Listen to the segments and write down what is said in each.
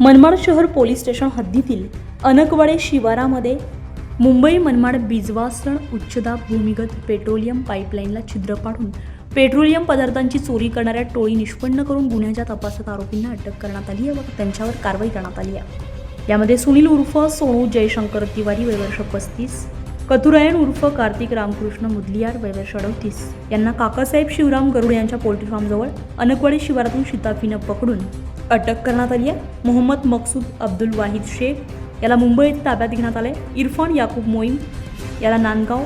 मनमाड शहर police station हद्दीतील अनकवाडे शिवारामध्ये मुंबई मनमाड बिजवासण उच्चदाब भूमिगत पेट्रोलियम पाईपलाईनला छिद्र पाडून पेट्रोलियम पदार्थांची चोरी करणाऱ्या टोळी निष्पन्न करून गुन्ह्याच्या तपासात आरोपींना अटक करण्यात आली आहे व त्यांच्यावर कारवाई करण्यात आली आहे. यामध्ये सुनील उर्फ सोनू जयशंकर तिवारी वयवर्ष पस्तीस कथुरायण उर्फ कार्तिक रामकृष्ण मुदलियार वैवर्ष अडतीस यांना काकासाहेब शिवराम गरुड यांच्या पोल्ट्री फार्मजवळ अनकवाडी शिवारातून शिताफीनं पकडून अटक करण्यात आली आहे. मोहम्मद मकसूद अब्दुल वाहिद शेख याला मुंबईत ताब्यात घेण्यात आलं आहे इरफान याकूब मोईन याला नांदगाव.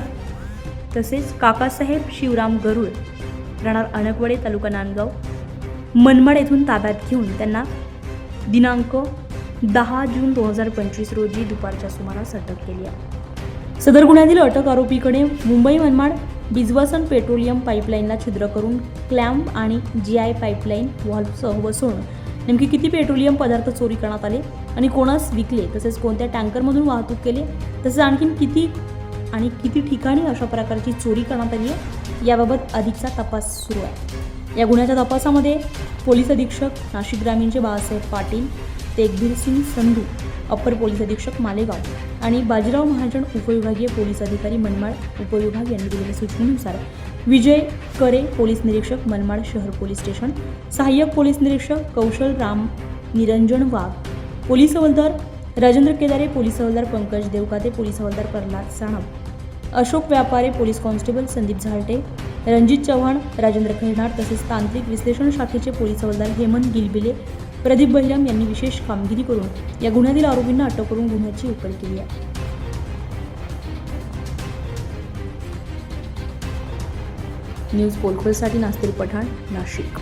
तसेच काकासाहेब शिवराम गरुड राहणार अणकवडे तालुका नांदगाव. मनमाड येथून ताब्यात घेऊन त्यांना दिनांक दहा जून दोन हजार पंचवीस रोजी दुपारच्या सुमारास अटक केली आहे. सदर गुन्ह्यातील अटक आरोपीकडे मुंबई मनमाड बिजवासन पेट्रोलियम पाईपलाईनला छिद्र करून क्लॅम्प आणि जी आय पाईपलाईन व्हॉल्वसह बसवून नेमके किती पेट्रोलियम पदार्थ चोरी करण्यात आले आणि कोणास विकले तसेच कोणत्या टँकरमधून वाहतूक केली तसेच आणखीन किती आणि किती ठिकाणी अशा प्रकारची चोरी करण्यात आली आहे याबाबत अधिकचा तपास सुरू आहे. या गुन्ह्याच्या तपासामध्ये पोलीस अधीक्षक नाशिक ग्रामीणचे बाळासाहेब पाटील तेगबीर सिंग संधू अप्पर पोलीस अधीक्षक मालेगाव आणि बाजीराव महाजन उपविभागीय पोलीस अधिकारी मनमाड उपविभाग यांनी दिलेल्या सूचनेनुसार विजय करे पोलीस निरीक्षक मनमाड शहर पोलीस स्टेशन सहाय्यक पोलीस निरीक्षक कौशल राम निरंजन वाघ पोलीस हवालदार राजेंद्र केदारे पोलीस हवालदार पंकज देवकाते पोलीस हवालदार प्रल्हाद साणप अशोक व्यापारे पोलीस कॉन्स्टेबल संदीप झालटे रणजित चव्हाण राजेंद्र खैरनार तसेच तांत्रिक विश्लेषण शाखेचे पोलीस हवालदार हेमंत गिलबिले प्रदीप बहिराम यांनी विशेष कामगिरी करून या गुन्ह्यातील आरोपींना अटक करून गुन्ह्याची उकल केली आहे. न्यूज पोलखोलसाठी नास्तील पठाण नाशिक.